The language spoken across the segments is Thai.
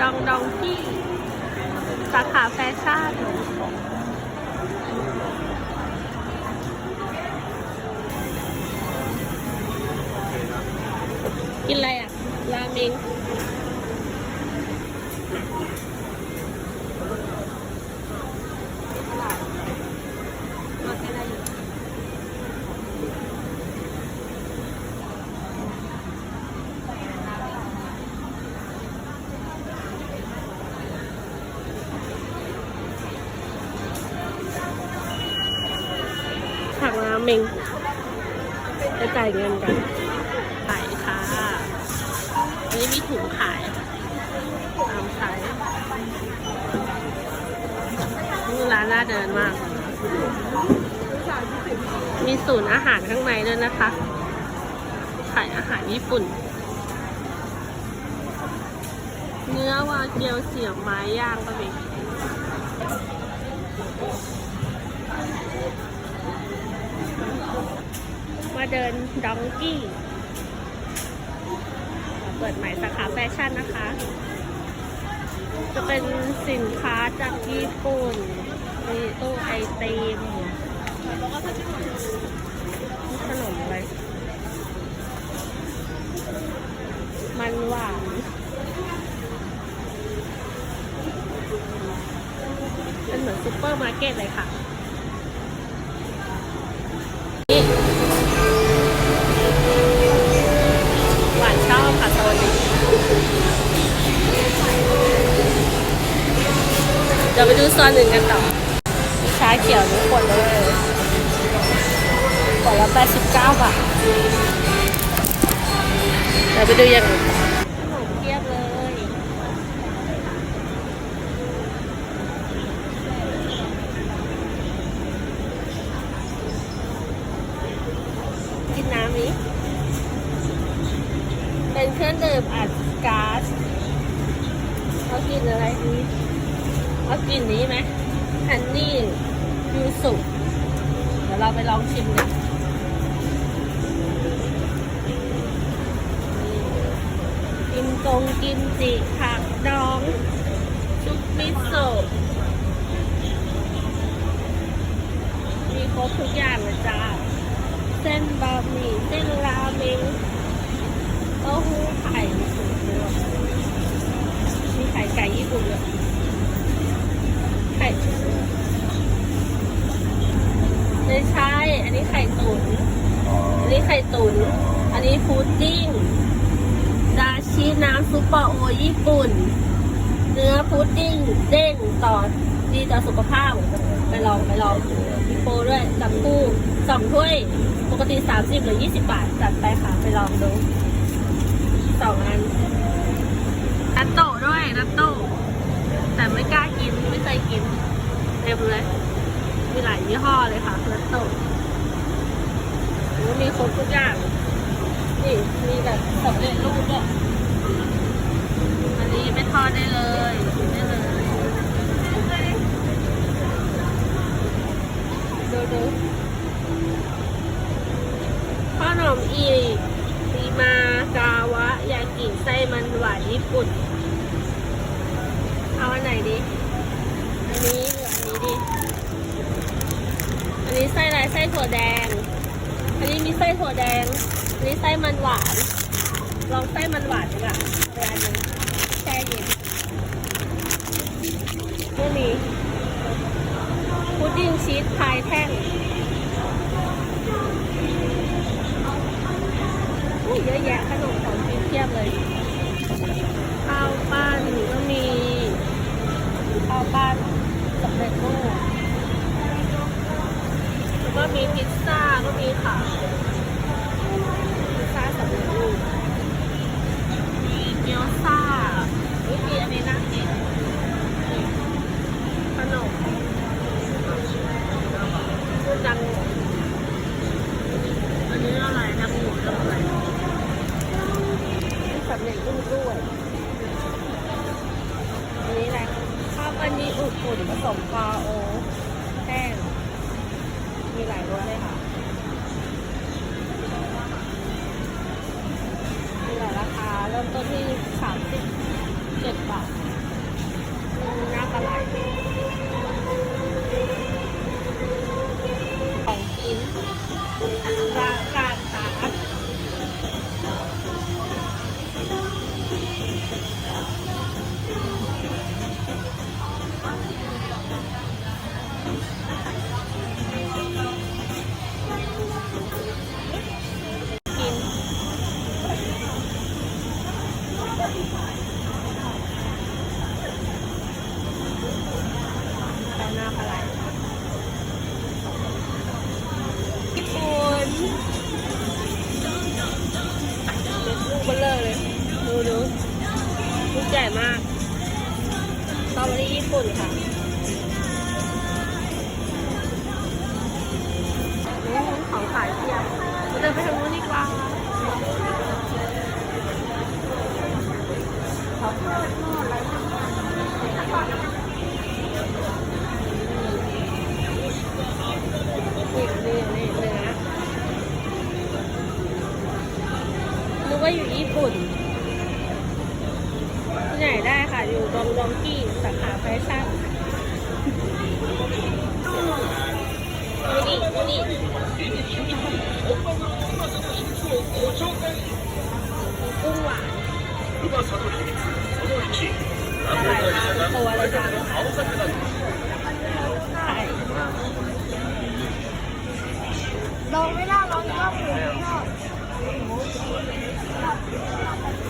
ดองดองกี้ สาขาแฟชั่นกินอะไรอะ ราเมง ถังราเมง จ่ายเงินกันขายค่ะนนี้มีถุงขายตามไซส์นี่ร้านน่าเดินมาก มีศูนย์อาหารข้างในด้วยนะคะ ขายอาหารญี่ปุ่น เนื้อวาเกียวเสียบไม้ย่างก็มี มาเดินดองกี้ เปิดใหม่สาขาแฟชั่นนะคะ จะเป็นสินค้าจากญี่ปุ่น มีตู้ไอติมขนมอะไร มันหวานเป็นเหมือนซุปเปอร์มาร์เก็ตเลยค่ะ ดี๋ยวไปดูโซนหนึ่งกันต่อมีชาเขียวทุกคนเลยขวดละ89 บาทเดี๋ยวไปดูอย่างอื่นขนมเทียบเลย กินน้ำนี้เป็นเครื่องดื่มอัดก๊าซเอากินอะไรดี เอากินนี้ไหมฮันนี่ยูสุเดี๋ยวเราไปลองชิมกันกินกงกินจิผักดอง ชุบมิโซะมีครบทุกอย่างเลยจ้า เส้นบะหมี่เส้นราเมงเต้าหู้ไข่สุกด้วยมีไข่ไก่ญี่ปุ่นด้วยไข่ไม่ใช่ อันนี้ไข่ตุ๋นอันนี้ไข่ตุ๋นอันนี้พุดดิ้งดาชิน้ำซุปเปอร์โอ ญี่ปุ่น เนื้อพุดดิ้งเด้งต่อดีต่อสุขภาพ ไปลองไปลองมีโปรด้วยจับคู่สองถ้วย ปกติ 30 หรือ 20 บาท จัดไปค่ะไปลองดูสองอันนัตโตะด้วยนัตโตะแต่ไม่กล้ากิน ไม่เคยกินเต็มเลย มีหลายยี่ห้อเลยค่ะนัตโต้มีครบทุกอย่าง นี่ มีแบบสำเร็จรูปด้วย นี้ไม่ทอดได้เลยได้เลยดูดูขนมอีรีมากาวะ ยากิไส้มันหวานญี่ปุ่น เอาอันไหนดี อันนี้หรืออันนี้ดี อันนี้ไส้อะไรไส้ถั่วแดง อันนี้มีไส้ถั่วแดง อันนี้ไส้มันหวาน ลองไส้มันหวานดีกว่าเอาไปอันหนึ่งแช่เย็น ไม่มีพุดดิ้งชีสพายแท่งอุ้ยเยอะแยะขนมของกินเทียบเลยข้าวปั้นก็มีข้าวปั้นสำเร็จรูปแล้วก็มีพิซซ่าก็มีค่ะ ปุ่นค่ะนี่ของขายเทียบเราเดินไปทางนู้นดีกว่านี่นี่นี่เนื้อนึกว่าอยู่ญี่ปุ่นที่ไหนได้ค่ะ อยู่ดองดองกี้ สาขาแฟชั่นดูดิดูดิกุ้งหวานใส่มาเป็นตัวเลยจ้ะไข่ลองไม่ได้ลองก็หมูทอด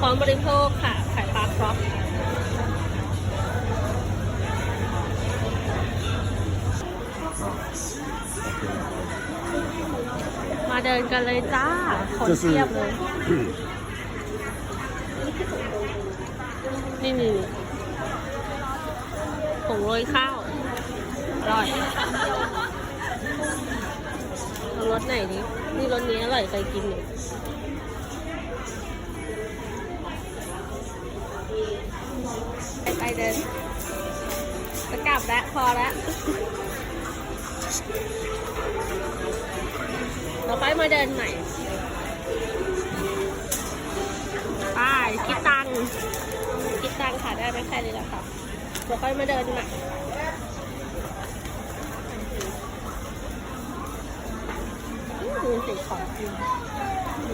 พร้อมบริโภคค่ะไข่ปลาครอกมาเดินกันเลยจ้า คนเทียบเลย นี่นี่ผงโรยข้าว อร่อยรสไหนดีนี่รสนี้อร่อยเคยกินอยู่ย เดินจะกลับแล้วพอแล้วเราไปมาเดินใหม่ไปคิดตังคิดตังค่ะได้ไหมแค่นี้แหละค่ะเดี๋ยวค่อยมาเดินใหม่ดูสิของจริง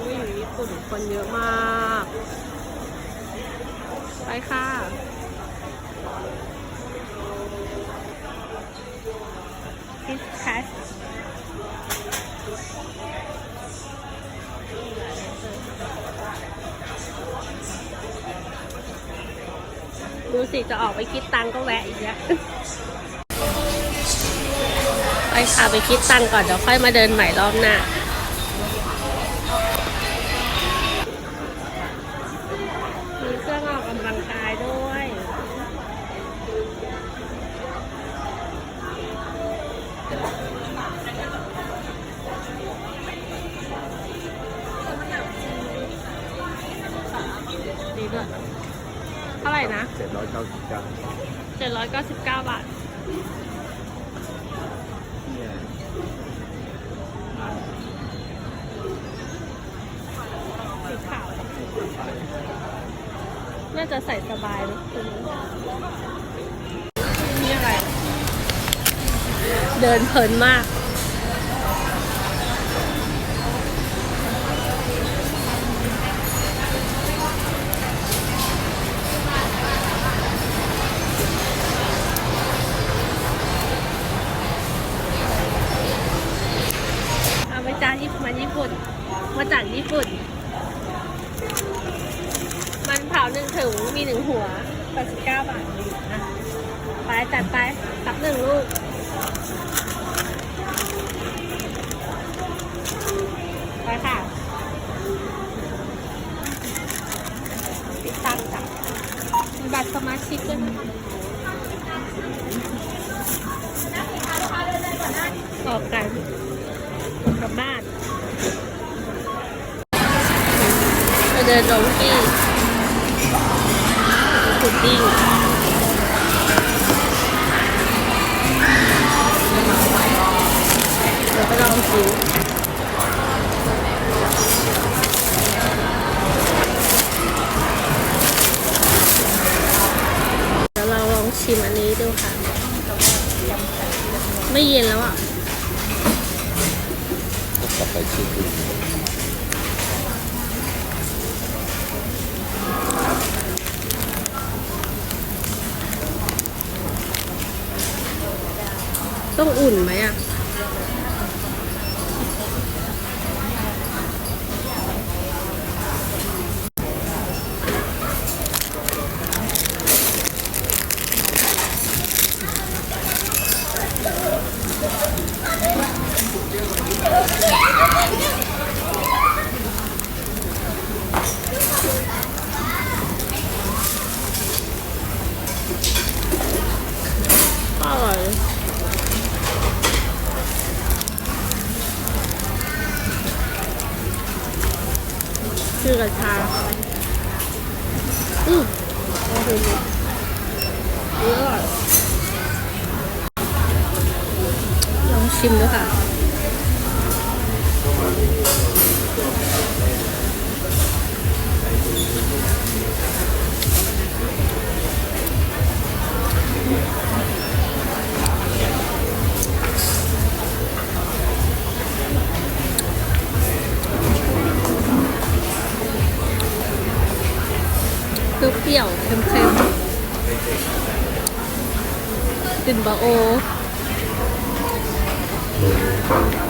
นี่อยู่ญี่ปุ่นคนเยอะมาก ไปค่ะ คิสแคทดูสิ จะออกไปคิดตังก็แวะอีกแล้วไปค่ะไปคิดตังก่อน เดี๋ยวค่อยมาเดินใหม่รอบหน้า ดีด้วยเท่าไหร่นะเจ็ดร้อยเก้าสิบเก้า799บาทเนี่ยสีขาว น่าจะใส่สบายนะตัวนี้นี่อะไร เดินเพลินมาก มาจากญี่ปุ่น มันเผาหนึ่งถุงมีหนึ่งหัว89บาทอะไปจัดไปสักหนึ่งลูกไปค่ะติดตั้งจ้ะมีบัตรสมาชิกด้วยนะออกกันกลับบ้านไป เดินลงที่พุดดิ้งเดี๋ยวไปลองชิมเดี๋ยวเราลองชิมอันนี้ดูค่ะ ไม่เย็นแล้วอะ ต้องอุ่นไหมอะ อร่อยคือกระชาอืมโอ้โหอร่อยลอง ชิมดูค่ะ คือเปรี้ยวเค็มๆกลิ่นบะโอ Thank you.